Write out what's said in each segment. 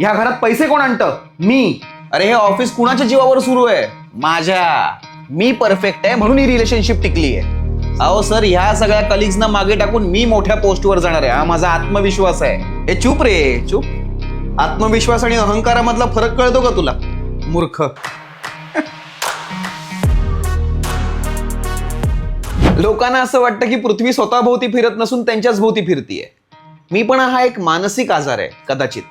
ह्या घरात पैसे कोण आणतं? मी. अरे हे ऑफिस कुणाच्या जीवावर सुरू आहे? माझ्या. मी परफेक्ट आहे म्हणून ही रिलेशनशिप टिकली आहे. अहो सर ह्या सगळ्या कलिग्सना मागे टाकून मी मोठ्या पोस्टवर जाणार आहे. हा माझा आत्मविश्वास आहे. हे चूप रे चूप. आत्मविश्वास आणि अहंकारामधला फरक कळतो का तुला? मूर्ख. लोकांना असं वाटतं की पृथ्वी स्वतःभोवती फिरत नसून त्यांच्याच भोवती फिरतीये. मी पण हा एक मानसिक आजार आहे कदाचित.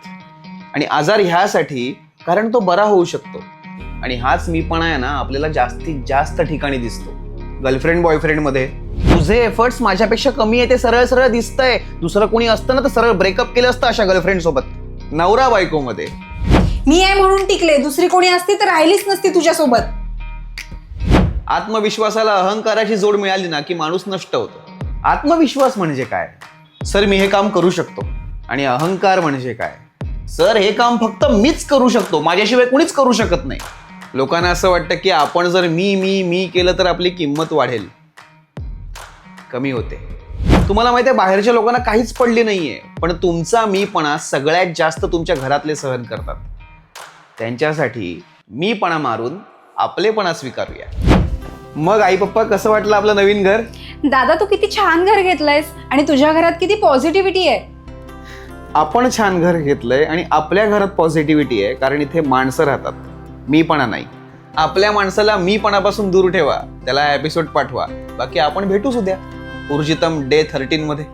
आणि आजार ह्यासाठी कारण तो बरा होऊ शकतो. आणि हाच मीपणा आहे ना आपल्याला जास्तीत जास्त ठिकाणी दिसतो. गर्लफ्रेंड बॉयफ्रेंडमध्ये तुझे एफर्ट्स माझ्यापेक्षा कमी आहे ते सरळ सरळ दिसतंय. दुसरं कोणी असतं ना तर सरळ ब्रेकअप केलं असतं अशा गर्लफ्रेंड सोबत. नवरा बायको मध्ये मी आहे म्हणून टिकले दुसरी कोणी असती तर राहिलीच नसती तुझ्यासोबत. आत्मविश्वासाला अहंकाराची जोड मिळाली ना की माणूस नष्ट होतो. आत्मविश्वास म्हणजे काय? सर मी हे काम करू शकतो. आणि अहंकार म्हणजे काय? सर हे काम फक्त मीच करू शकतो. माझ्याशिवाय कुणीच करू शकत नाही. लोकांना असं वाटतं की आपण जर मी मी मी केलं तर आपली किंमत वाढेल. कमी होते. तुम्हाला माहिती आहे बाहेरच्या लोकांना काहीच पडली नाहीये. पण तुमचा मीपणा सगळ्यात जास्त तुमच्या घरातले सहन करतात. त्यांच्यासाठी मीपणा मारून आपलेपणा स्वीकारूया. मग आई पप्पा कसं वाटलं आपलं नवीन घर? दादा तू किती छान घर घेतलंयस आणि तुझ्या घरात किती पॉझिटिव्हिटी आहे. आपण छान घर घेतलंय आणि आपल्या घरात पॉझिटिव्हिटी आहे कारण इथे माणसं राहतात. मीपणा नाही. आपल्या माणसाला मीपणापासून दूर ठेवा. त्याला एपिसोड पाठवा. बाकी आपण भेटूच उद्या ऊर्जितम डे थर्टीन मध्ये.